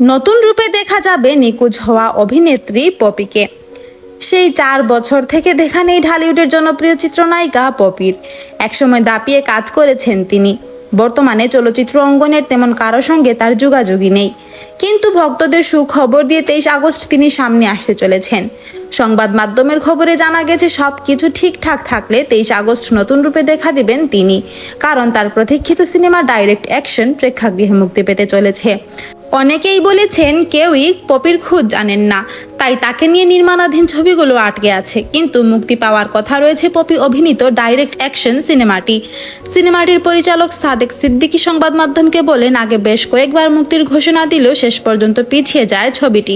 নতুন রূপে দেখা যাবে নিখোঁজ হওয়া অভিনেত্রী পপিকে। সেই চার বছর থেকে দেখা নেই ঢালিউডের জনপ্রিয় চিত্রনায়িকা পপির। একসময় দাপিয়ে কাজ করেছেন তিনি। বর্তমানে চলচ্চিত্র অঙ্গনের তেমন কারও সঙ্গে তার যোগাযোগই নেই। কিন্তু ভক্তদের সুখবর দিয়ে তেইশ আগস্ট তিনি সামনে আসতে চলেছেন। সংবাদ মাধ্যমের খবরে জানা গেছে সব কিছু ঠিকঠাক থাকলে তেইশ আগস্ট নতুন রূপে দেখা দিবেন তিনি। কারণ তার প্রতীক্ষিত সিনেমা ডাইরেক্ট অ্যাকশন প্রেক্ষাগৃহে মুক্তি পেতে চলেছে। অনেকেই বলেছেন কেউই পপির খুঁজ জানেন না, তাই তাকে নিয়ে নির্মাণাধীন ছবিগুলো আটকে আছে। কিন্তু মুক্তি পাওয়ার কথা রয়েছে পপি অভিনীত ডাইরেক্ট অ্যাকশন সিনেমাটি। সিনেমাটির পরিচালক সাদেক সিদ্দিকি সংবাদ মাধ্যমকে বলেন, আগে বেশ কয়েকবার মুক্তির ঘোষণা দিলেও শেষ পর্যন্ত পিছিয়ে যায় ছবিটি।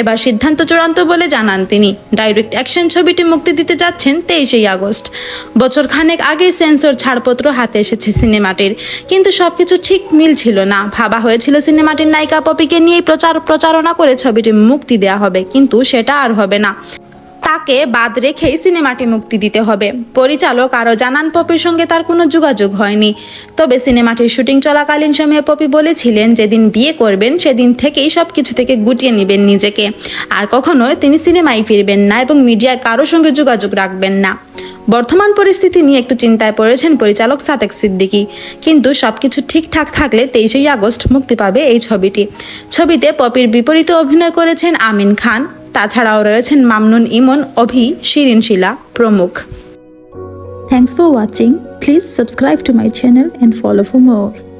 এবার সিদ্ধান্ত চূড়ান্ত বলে জানান তিনি। ডাইরেক্ট অ্যাকশন ছবিটি মুক্তি দিতে যাচ্ছেন তেইশেই আগস্ট। বছর খানেক আগে সেন্সর ছাড়পত্র হাতে এসেছে সিনেমাটির। কিন্তু সবকিছু ঠিক মিলছিল না। ভাবা হয়েছিল সিনেমাটির নায়িকা পপিকে নিয়েই প্রচার প্রচারণা করে ছবিটি মুক্তি দেওয়া হবে, কিন্তু সেটা আর হবে না। তাকে বাদ রেখেই সিনেমাটি মুক্তি দিতে হবে। পরিচালক আরও জানান, পপির সঙ্গে তার কোনো যোগাযোগ হয়নি। তবে সিনেমাটির শুটিং চলাকালীন সময়ে পপি বলেছিলেন, যেদিন বিয়ে করবেন, সেদিন থেকেই সব কিছু থেকে গুটিয়ে নেবেন নিজেকে। আর কখনো তিনি সিনেমায় ফিরবেন না এবং মিডিয়ায় কারোর সঙ্গে যোগাযোগ রাখবেন না। বর্তমান পরিস্থিতি নিয়ে একটু চিন্তায় পড়েছেন পরিচালক সাতেক সিদ্দিকি। কিন্তু সবকিছু ঠিকঠাক থাকলে তেইশেই আগস্ট মুক্তি পাবে এই ছবিটি। ছবিতে পপির বিপরীতে অভিনয় করেছেন আমিন খান, তাছাড়াও রয়েছেন মামনুন ইমন, অভি, শিরিন শিলা প্রমুখ। Thanks for watching please subscribe to my channel and follow for more.